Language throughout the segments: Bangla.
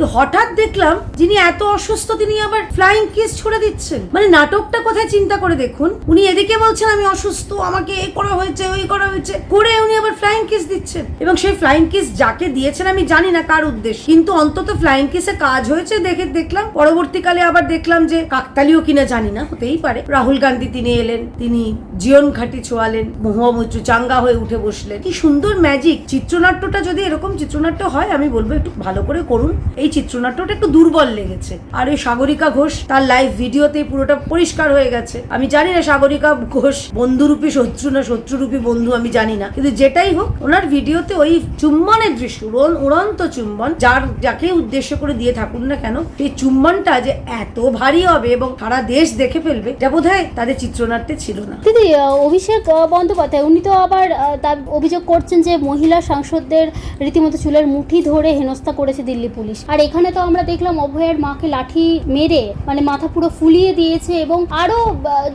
তো হঠাৎ দেখলাম যিনি এত অসুস্থ তিনি আবার ফ্লাইং কেস ছুড়ে দিচ্ছেন। মানে নাটকটা কোথায় চিন্তা করে দেখুন? উনি এদিকে বলছেন, আমি অসুস্থ, আমাকে এ করা হয়েছে, ওই করা হয়েছে। করে উনি আবার ফ্লাইং কেস দিচ্ছেন। এবং সেই ফ্লাইং কেস যাকে দিয়েছেন আমি জানি না কার উদ্দেশ্য। কিন্তু অন্তত ফ্লাইং কিসে কাজ হয়েছে দেখে দেখলাম। পরবর্তীকালে আবার দেখলাম যে কাকতালিও কিনা জানি না, হতেই পারে। রাহুল গান্ধী তিনি এলেন, তিনি জীবন ঘাটি ছোঁয়ালেন, মহুয়ামুচু চাঙ্গা হয়ে উঠে বসলেন। কি সুন্দর ম্যাজিক চিত্রনাট্যটা যদি এরকম চিত্রনাট্য হয়, আমি বলব একটু ভালো করে করুন। এই চিত্রনাট্যটা একটু দুর্বল লেগেছে। আর ওই সাগরিকা ঘোষ, তার লাইভ ভিডিওতে পুরোটা পরিষ্কার হয়ে গেছে। আমি জানি না সাগরিকা ঘোষ বন্ধুরূপী, শত্রু না শত্রুরূপী বন্ধু, আমি জানি না। কিন্তু যেটাই হোক, ওনার ভিডিওতে ওই চুম্বনের দৃশ্য, উড়ন, উড়ন্ত চুম্বন, যার, যাকে উদ্দেশ্য করে দিয়ে থাকুন না কেন, সেই চুম্বনটা যে এত ভারী হবে এবং সারা দেশ দেখে ফেলবে যা বোধ তাদের চিত্রনাট্যে ছিল না। দিদি অভিষেক বন্দ্যোপাধ্যায়, উনি তো আবার তার অভিযোগ করছেন যে মহিলা সাংসদদের রীতিমতো চুলের মুঠি ধরে হেনস্থা করেছে দিল্লি পুলিশ। আর এখানে তো আমরা দেখলাম অভয়ের মাকে লাঠি মেরে মানে মাথা পুরো ফুলিয়ে দিয়েছে এবং আরও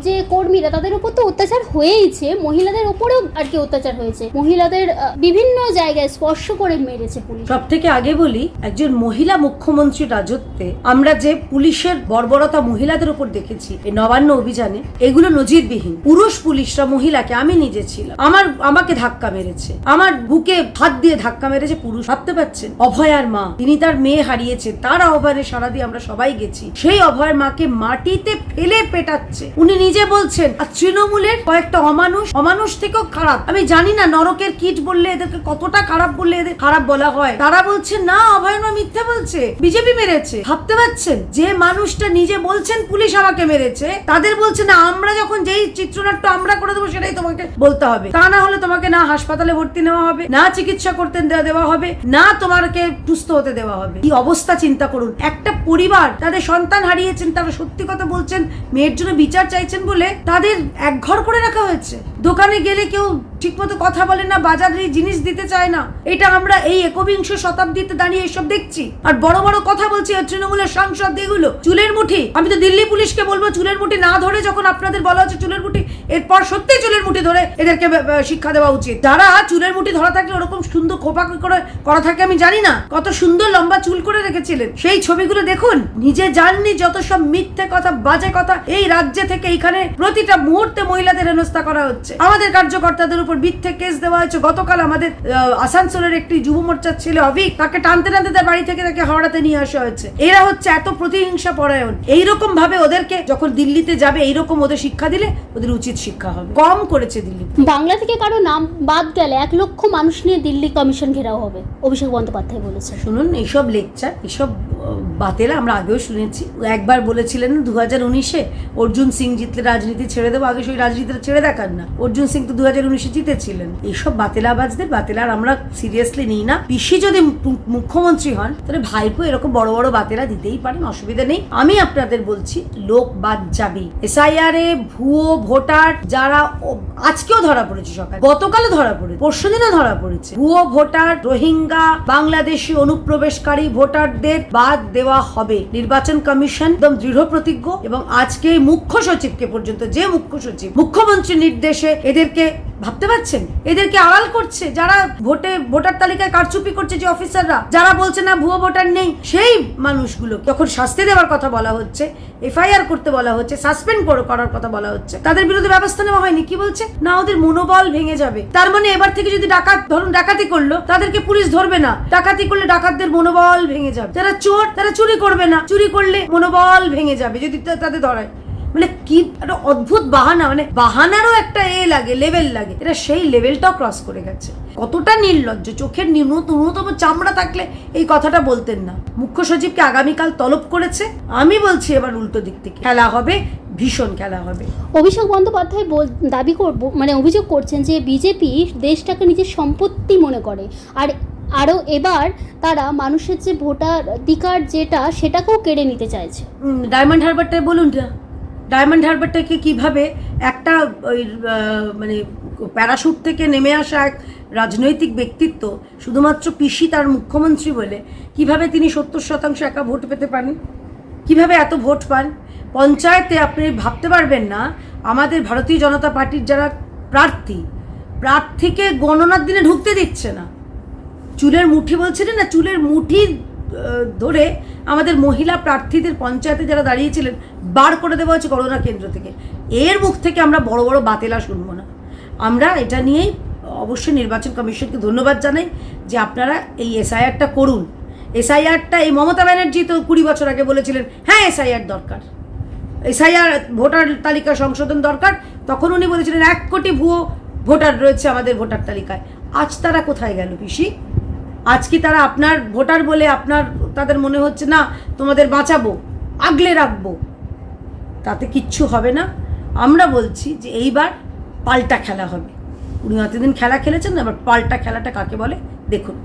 যে কর্মীরা তাদের উপর তো অত্যাচার হয়েইছে, মহিলাদের উপরেও আর কি অত্যাচার হয়েছে। মহিলাদের বিভিন্ন জায়গায় স্পর্শ করে মেরেছে পুলিশ। সব থেকে আগে বলি, একজন মহিলা মুখ্যমন্ত্রীর রাজত্বে আমরা যে পুলিশের বর্বরতা মহিলাদের উপর দেখেছি, এই নবান্ন অভিযানে, এগুলো নজিরবিহীন। পুরুষ পুলিশরা মহিলাকে, আমি নিজে ছিলাম। আমার, আমাকে ধাক্কা মেরেছে। আমার বুকে হাত দিয়ে ধাক্কা মেরেছে পুরুষ। ভাবতে পারছেন? অভয়ার মা, তিনি তার মেয়ে হারিয়েছে, তার আহ্বানে সারা দিয়ে আমরা সবাই গেছি। সেই অভয়ের মাকে মাটিতে ফেলে পেটাচ্ছে। উনি নিজে বলছেন, আর তৃণমূলের কয়েকটা অমানুষ অমানুষ থেকেও খারাপ। আমি জানি না নরকের কিট বললে এদেরকে কতটা খারাপ বললে এদের খারাপ বলা হয়। তারা বলছে, না, অভয় মা মিথ্যে বলছে। বিজেপি মেরেছে। ভাবতে পারছেন? যে মানুষটা নিজে বলছেন, পুলিশ আমাকে মেরেছে, তাদের বলছে, না, আমরা যখন যেই চিত্রনাট্য আমরা করে দেবো, সেটাই তোমাকে বলতে হবে। তা না হলে তোমাকে না হাসপাতালে ভর্তি নেওয়া হবে, না চিকিৎসা করতে দেওয়া হবে, না তোমাকে সুস্থ হতে দেওয়া হবে। কি অবস্থা চিন্তা করুন। একটা পরিবার তাদের সন্তান হারিয়েছেন, তারা সত্যি কথা বলছেন, মেয়ের জন্য বিচার চাইছেন বলে তাদের একঘর করে রাখা হয়েছে। দোকানে গেলে কেউ ঠিকমতো কথা বলে না, বাজারে জিনিস দিতে চায় না। এটা আমরা এই একবিংশ শতাব্দীতে দাঁড়িয়ে এসব দেখছি। আর বড় বড় কথা বলছি তৃণমূলের সাংসদ এগুলো। চুলের মুঠি, আমি তো দিল্লি পুলিশকে বলব, চুলের মুঠি না ধরে যখন আপনাদের বলা হচ্ছে চুলের মুঠি এরপর সত্যি চুলের মুঠি ধরে এদেরকে শিক্ষা দেওয়া উচিত। যারা চুলের মুঠি ধরা থাকলে ওরকম সুন্দর খোপা করে করা থাকে আমি জানি না। কত সুন্দর লম্বা চুল করে রেখেছিলেন। সেই ছবিগুলো দেখুন। নিজে জাননি যত সব মিথ্যে কথা, বাজে কথা এই রাজ্যে থেকে এইখানে প্রতিটা মুহূর্তে মহিলাদের হেনস্থা করা হচ্ছে। আমাদের কার্যকর্তাদের উপর মিথ্যে কেস দেওয়া হয়েছে। গতকাল আমাদের আসানসোলের একটি যুব মোর্চার ছেলে অভিক তাকে টানতে টানতে তার বাড়ি থেকে তাকে হাওড়াতে নিয়ে আসা হয়েছে। এরা হচ্ছে এত প্রতিহিংসা পরায়ণ। এইরকম ভাবে ওদেরকে যখন দিল্লিতে যাবে, এইরকম ওদের শিক্ষা দিলে ওদের উচিত শিক্ষা হবে কম করেছে দিল্লি বাংলা থেকে কারও নাম বাদ গেলে এক লক্ষ মানুষ নিয়ে দিল্লি কমিশন ঘেরাও হবে অভিষেক বন্দ্যোপাধ্যায় বলেছে। শুনুন এইসব লেকচার এইসব আহ, বাতেলা আমরা আগেও শুনেছি। একবার বলেছিলেন দু হাজার উনিশে অর্জুন সিং জিতলে রাজনীতি ছেড়ে দেবো আগে সেই রাজনীতিটা ছেড়ে দেখান না। অর্জুন সিং তো দু হাজার উনিশে জিতেছিলেন। এইসব বাতেলাবাজদের বাতেলার আমরা সিরিয়াসলি নিই না। পিসি যদি মুখ্যমন্ত্রী হন তাহলে ভাইপো এরকম বড় বড় বাতেলা দিতেই পারেন অসুবিধা নেই। আমি আপনাদের বলছি লোক বাদ যাবে এসআইআর এ ভুয়ো ভোটার যারা আজকেও ধরা পড়েছে সকালে গতকালও ধরা পড়েছে, পরশু দিনও ধরা পড়েছে। ভুয়ো ভোটার, রোহিঙ্গা, বাংলাদেশি অনুপ্রবেশকারী ভোটারদের বাদ দেওয়া হবে। নির্বাচন কমিশন একদম দৃঢ় প্রতিজ্ঞ এবং আজকে মুখ্য সচিবকে পর্যন্ত, যে মুখ্য সচিব, মুখ্যমন্ত্রীর নির্দেশে এদেরকে ভাবতে পারছেন? এদেরকে আড়াল করছে? যারা ভোটে, ভোটার তালিকায় কারচুপি করছে যে অফিসাররা, যারা বলছে না ভুয়ো ভোটার নেই, সেই মানুষগুলো যখন শাস্তি দেওয়ার কথা বলা হচ্ছে, এফআইআর করতে বলা হচ্ছে, সাসপেন্ড করার কথা বলা হচ্ছে। তাদের বিরুদ্ধে ব্যবস্থা নেওয়া হয়নি, কি বলছে? না, ওদের মনোবল ভেঙে যাবে। তার মানে এবার থেকে যদি ডাকাত, ধরুন ডাকাতি করল, তাদেরকে পুলিশ ধরবে না। ডাকাতি করলে ডাকাতদের মনোবল ভেঙে যাবে। যারা চোর, তারা চুরি করবে না। চুরি করলে মনোবল ভেঙে যাবে, যদি তাদের ধরায়। মানে কি একটা অদ্ভুত বাহানা মানে বাহানারও একটা এ লাগে লেভেল লাগে। এটা সেই লেভেলটাও ক্রস করে গেছে। কতটা নির্লজ্জ চোখের ন্যূনতম চামড়া থাকলে এই কথাটা বলতেন না। মুখ্য সচিবকে আগামীকাল তলব করেছে। আমি বলছি এবার উল্টো দিক থেকে খেলা হবে ভীষণ খেলা হবে। অভিষেক বন্দ্যোপাধ্যায় বল- দাবি করব মানে অভিযোগ করছেন যে বিজেপি দেশটাকে নিজের সম্পত্তি মনে করে। আর আরও এবার তারা মানুষের যে ভোটাধিকার যেটা সেটাকেও কেড়ে নিতে চাইছে। ডায়মন্ড হারবারটাই বলুন না ডায়মন্ড হারবারটাকে কীভাবে একটা ওই মানে প্যারাশুট থেকে নেমে আসা এক রাজনৈতিক ব্যক্তিত্ব, শুধুমাত্র পিসি তার মুখ্যমন্ত্রী বলে, কীভাবে তিনি সত্তর শতাংশ একা ভোট পেতে পারেন? কীভাবে এত ভোট পান? পঞ্চায়েতে আপনি ভাবতে পারবেন না, আমাদের ভারতীয় জনতা পার্টির যারা প্রার্থী, প্রার্থীকে গণনার দিনে ঢুকতে দিচ্ছে না। চুলের মুঠি বলছিলেন না, চুলের মুঠি ধরে আমাদের মহিলা প্রার্থীদের পঞ্চায়েতে যারা দাঁড়িয়েছিলেন, বার করে দেওয়া হচ্ছে করোনা কেন্দ্র থেকে। এর মুখ থেকে আমরা বড় বড় বাতেলা শুনব না। আমরা এটা নিয়েই অবশ্যই নির্বাচন কমিশনকে ধন্যবাদ জানাই যে আপনারা এই এসআইআরটা করুন। এসআইআরটা, এই মমতা ব্যানার্জি তো কুড়ি বছর আগে বলেছিলেন হ্যাঁ এসআইআর দরকার। এসআইআর, ভোটার তালিকা সংশোধন দরকার। তখন উনি বলেছিলেন, এক কোটি ভুয়ো ভোটার রয়েছে আমাদের ভোটার তালিকায়। আজ তারা কোথায় গেল পিসি? আজ কি তারা আপনার ভোটার বলে আপনার, তাদের মনে হচ্ছে না তোমাদের বাঁচাবো, আগলে রাখব। তাতে কিচ্ছু হবে না। আমরা বলছি যে এইবার পাল্টা খেলা হবে। উনি অতদিন খেলা খেলেছেন না, এবার পাল্টা খেলাটা কাকে বলে? দেখুন।